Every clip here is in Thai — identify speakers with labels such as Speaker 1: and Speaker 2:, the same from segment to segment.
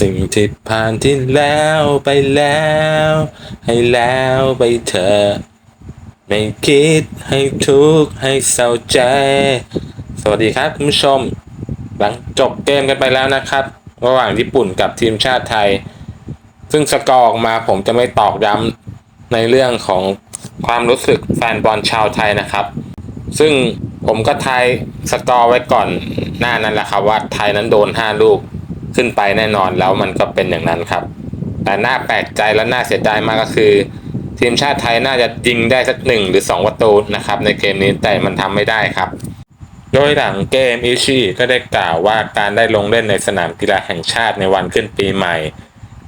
Speaker 1: สิ่งที่ผ่านที่แล้วไปแล้ว ให้แล้วไปเถอะไม่คิดให้ทุกข์ให้เศร้าใจ สวัสดีครับคุณผู้ชม หลังจบเกมกันไปแล้วนะครับ ระหว่างญี่ปุ่นกับทีมชาติไทย ซึ่งสกอร์ออกมาผมจะไม่ตอกย้ำในเรื่องของความรู้สึกแฟนบอลชาวไทยนะครับ ซึ่งผมก็ทายสกอร์ไว้ก่อนหน้านั้นแหละครับว่าไทยนั้นโดน 5 ลูก ขึ้นไปแน่นอนแล้วมันก็เป็นอย่างนั้นครับ แต่น่าแปลกใจและน่าเสียดายมากก็คือ ทีมชาติไทยน่าจะยิงได้สักหนึ่งหรือ2ประตูนะครับในเกมนี้แต่มันทำไม่ได้ครับ โดยหลังเกมอิชิก็ได้กล่าวว่าการได้ลงเล่นในสนามกีฬาแห่งชาติในวันขึ้นปีใหม่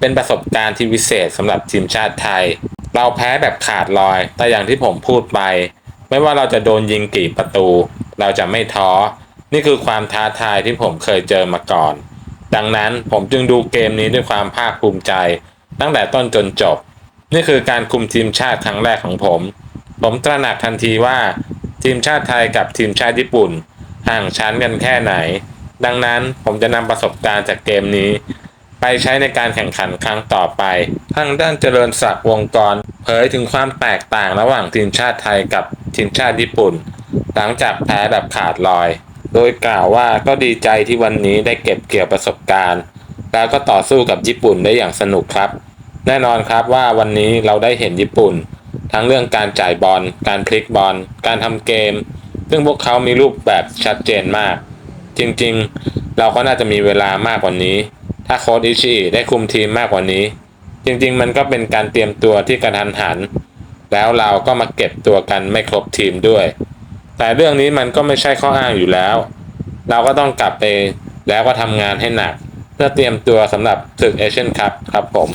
Speaker 1: เป็นประสบการณ์ที่วิเศษสำหรับทีมชาติไทย เราแพ้แบบขาดลอย แต่อย่างที่ผมพูดไป ไม่ว่าเราจะโดนยิงกี่ประตู เราจะไม่ท้อนี่คือความท้าทายที่ผมเคยเจอมาก่อน ดังนั้นผมจึงดูเกมนี้ด้วยความภาคภูมิใจ ตั้งแต่ต้นจนจบ นี่คือการคุมทีมชาติครั้งแรกของผม ผมตระหนักทันทีว่า ทีมชาติไทยกับทีมชาติญี่ปุ่น ห่างชั้นกันแค่ไหน ดังนั้นผมจะนำประสบการณ์จากเกมนี้ ไปใช้ในการแข่งขันครั้งต่อไปทางด้านเจริญศักดิ์วงกรเผยถึงความแตกต่างระหว่างทีมชาติไทยกับทีมชาติญี่ปุ่น หลังจากแพ้แบบขาดลอย โดยกล่าวว่าก็ดีใจที่วันนี้ได้เก็บเกี่ยวประสบการณ์ แล้วก็ต่อสู้กับญี่ปุ่นได้อย่างสนุกครับ แน่นอนครับว่าวันนี้เราได้เห็นญี่ปุ่น ทั้งเรื่องการจ่ายบอล การพลิกบอล การทำเกม ซึ่งพวกเขามีรูปแบบชัดเจนมาก จริงๆ เราก็น่าจะมีเวลามากกว่านี้ ถ้าโค้ชอิชิได้คุมทีมมากกว่านี้ จริงๆ มันก็เป็นการเตรียมตัวที่กระทันหัน แล้วเราก็มาเก็บตัวกันไม่ครบทีมด้วย แต่เรื่องนี้มันก็ไม่ใช่ข้ออ้างอยู่แล้ว เราก็ต้องกลับไปแล้วก็ทำงานให้หนัก เพื่อเตรียมตัวสำหรับศึกเอเชียนคัพครับผม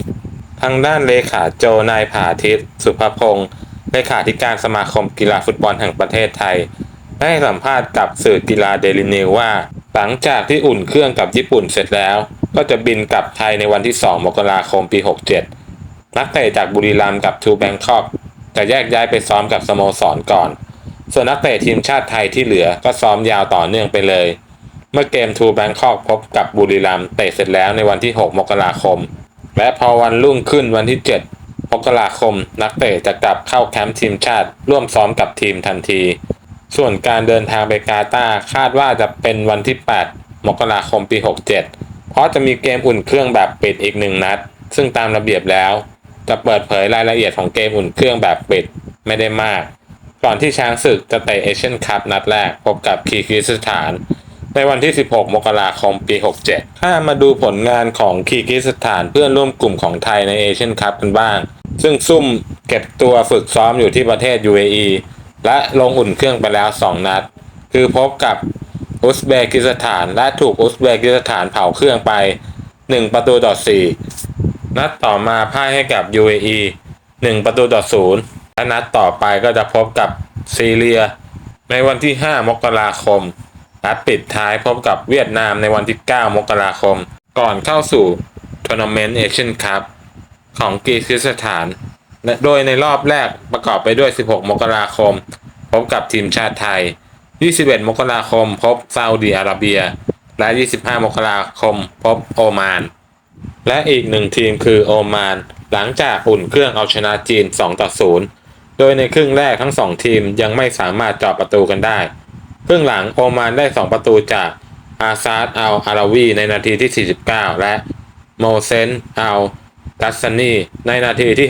Speaker 1: ทางด้านเลขาโจนายผาทิตสุภพงศ์เลขาธิการสมาคมกีฬาฟุตบอลแห่งประเทศไทย ได้สัมภาษณ์กับสื่อกีฬาเดลินิวว่า หลังจากที่อุ่นเครื่องกับญี่ปุ่นเสร็จแล้ว ก็จะบินกลับไทยในวันที่ 2 มกราคมปี 67 นักเตะจากบุรีรัมย์กับทูแบงคอกจะแยกย้ายไปซ้อมกับสโมสรก่อน ส่วนนักเตะทีมชาติไทยที่เหลือก็ซ้อมยาวต่อเนื่องไปเลย เมื่อเกมทูแบงคอกพบกับบุรีรัมย์เตะเสร็จแล้วในวันที่ 6 มกราคม และพอวันรุ่งขึ้นวันที่ 7 มกราคม นักเตะจะกลับเข้าแคมป์ทีมชาติ ร่วมซ้อมกับทีมทันที ส่วนการเดินทางไปกาตาคาดว่าจะเป็นวันที่ 8 มกราคมปี 67 เพราะจะมีเกมอุ่นเครื่องแบบปิดอีกหนึ่งนัด ซึ่งตามระเบียบแล้ว จะเปิดเผยรายละเอียดของเกมอุ่นเครื่องแบบปิดไม่ได้มาก ก่อนที่ช้างศึกจะเตะเอเชียนคัพนัดแรกพบกับคีกิสถาน ในวันที่ 16 มกราคมปี 67 ถ้ามาดูผลงานของคีกิสถานเพื่อนร่วมกลุ่มของไทยในเอเชียนคัพกันบ้าง ซึ่งซุ่มเก็บตัวฝึกซ้อมอยู่ที่ประเทศ UAE และลงอุ่นเครื่องไปแล้ว 2 นัด คือพบกับอุซเบกิสถานและถูกอุซเบกิสถานเผาเครื่องไป 1 ประตูต่อ 4 นัดต่อมาพ่ายให้กับ UAE 1 ประตูต่อ 0 และนัดต่อไปก็จะพบกับซีเรีย ในวันที่ 5 มกราคม และปิดท้ายพบกับเวียดนามในวันที่ 9 มกราคม ก่อนเข้าสู่ทัวร์นาเมนต์เอเชียนคัพของกีซิสถาน โดยในรอบแรกประกอบไปด้วย 16 มกราคม พบกับทีมชาติไทย 21 มกราคม พบซาอุดีอาระเบีย และ 25 มกราคม พบโอมาน และอีกหนึ่งทีมคือโอมาน หลังจากอุ่นเครื่องเอาชนะจีน 2 ต่อ 0 โดยในครึ่งแรกทั้ง2ทีมยังไม่สามารถเจาะประตูกันได้ ครึ่งหลังโอมานได้ 2 ประตูจากอาซาดอัลอาราวีในนาทีที่ 49 และโมเซนอัลกัสซานีในนาทีที่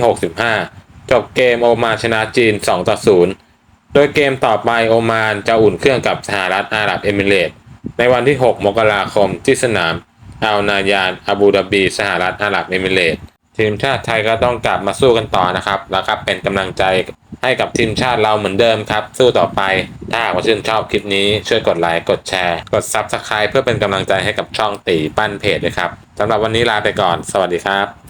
Speaker 1: 65 จบเกมโอมานชนะจีน 2 ต่อ 0 โดยเกมต่อไปโอมานจะอุ่นเครื่องกับสหรัฐอาหรับเอมิเรตส์ในวันที่ 6 มกราคมที่สนามอัลนายานอาบูดาบีสหรัฐอาหรับเอมิเรตส์ทีมชาติไทยก็ต้องกลับมาสู้กันต่อนะครับ แล้วครับเป็นกำลังใจ ให้กับทีมชาติเราเหมือนเดิมครับ สู้ต่อไป ถ้าหากว่าชื่นชอบคลิปนี้ช่วยกดไลค์กดแชร์ กด Subscribe เพื่อเป็นกำลังใจให้กับช่องตีปั้นเพจด้วยครับสำหรับวันนี้ลาไปก่อน สวัสดีครับ